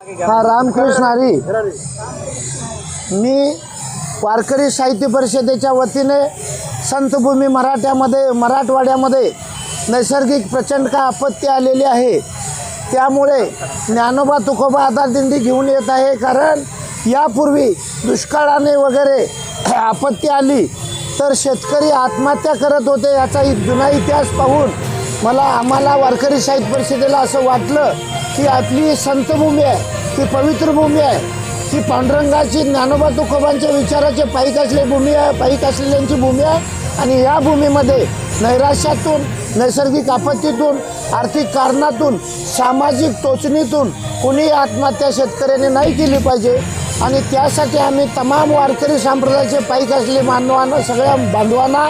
हा रामकृष्ण हरी. मी वारकरी साहित्य परिषदेच्या वतीने संतभूमी मराठ्यामध्ये मराठवाड्यामध्ये नैसर्गिक प्रचंड का आपत्ती आलेली आहे. त्यामुळे ज्ञानोबा तुकोबा आधारदिंडी घेऊन येत आहे कारण यापूर्वी दुष्काळाने वगैरे आपत्ती आली तर शेतकरी आत्महत्या करत होते याचा जुना इतिहास पाहून मला आम्हाला वारकरी साहित्य परिषदेला असं वाटलं की आपली संतभूमी आहे ती पवित्र भूमी आहे ही पांडुरंगाची ज्ञानोबा तुकोबांच्या विचाराचे पाईक असले भूमी आहे पाईक असलेल्यांची भूमी आहे. आणि या भूमीमध्ये नैराश्यातून नैसर्गिक आपत्तीतून आर्थिक कारणातून सामाजिक टोचणीतून कुणीही आत्महत्या शेतकऱ्याने नाही केली पाहिजे. आणि त्यासाठी आम्ही तमाम वारकरी संप्रदायाचे पाईक असले मानवांना सगळ्या बांधवांना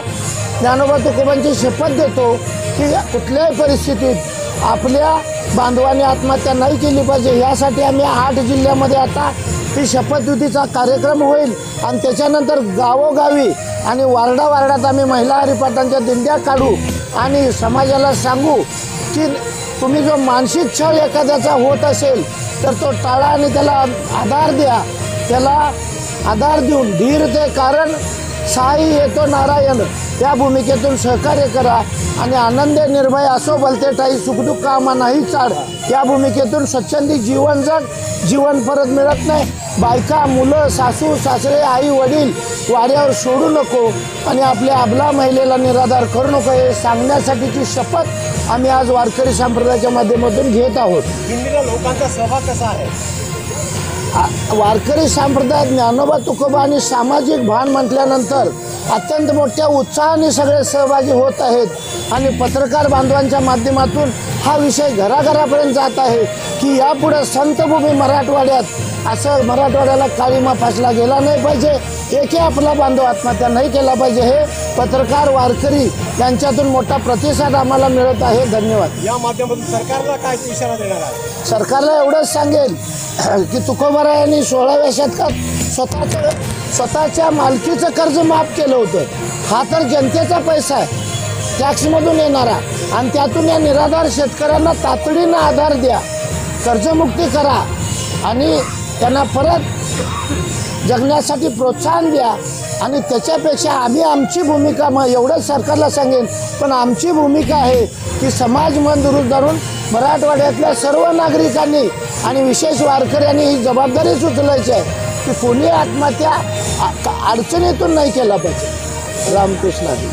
ज्ञानोबा तुकोबांची शपथ देतो की कुठल्याही परिस्थितीत आपल्या बांधवाने आत्महत्या नाही केली पाहिजे. यासाठी आम्ही आठ जिल्ह्यामध्ये आता ही शपथविधीचा कार्यक्रम होईल. आणि त्याच्यानंतर गावोगावी आणि वारडा वारडात आम्ही महिला हरिपाठांच्या दिंड्या काढू आणि समाजाला सांगू की तुम्ही जो मानसिक छळ एखाद्याचा होत असेल तर तो टाळा आणि त्याला आधार द्या. त्याला आधार देऊन धीर ते कारण साई येतो नारायण. त्या भूमिकेतून सहकार्य करा आणि आनंद निर्भय असो बलते ठाई सुखदुःख कामा नाही चाड. या भूमिकेतून स्वच्छंदी जीवन जग. जीवन परत मिळत नाही. बायका मुलं सासू सासरे आई वडील वाड्यावर सोडू नको आणि आपल्या अबला महिलेला निराधार करू नको. हे सांगण्यासाठीची शपथ आम्ही आज वारकरी संप्रदायाच्या माध्यमातून घेत आहोत. दिंडीला लोकांचा सहभाग कसा आहे? वारकरी संप्रदाय ज्ञानोबा तुकोबा आणि सामाजिक भान म्हटल्यानंतर अत्यंत मोठ्या उत्साहाने सगळे सहभागी होत आहेत. आणि पत्रकार बांधवांच्या माध्यमातून हा विषय घराघरापर्यंत जात आहे की यापुढं संतभूमी मराठवाड्यात असं मराठवाड्याला काळीमा फासला गेला नाही पाहिजे. एकही आपला बांधव आत्महत्या नाही केला पाहिजे हे पत्रकार वारकरी यांच्यातून मोठा प्रतिसाद आम्हाला मिळत आहे. धन्यवाद. या माध्यमातून सरकारला काय इशारा देणार आहे सरकारला एवढंच सांगेल की तुकोबारायांनी सोळाव्या शतकात स्वतःचं स्वतःच्या मालकीचं कर्ज माफ केलं होतं. हा तर जनतेचा पैसा आहे. टॅक्समधून येणारा. आणि त्यातून या निराधार शेतकऱ्यांना तातडीनं आधार द्या. कर्जमुक्ती करा. आणि त्यांना परत जगण्यासाठी प्रोत्साहन द्या आणि त्याच्यापेक्षा आम्ही आमची भूमिका मग एवढंच सरकारला सांगेन पण आमची भूमिका आहे की समाज मन दुरुस्त धरून मराठवाड्यातल्या सर्व नागरिकांनी आणि विशेष वारकऱ्यांनी ही जबाबदारीच उचलायची आहे की कोणी आत्महत्या अडचणीतून नाही केला पाहिजे. रामकृष्णाजी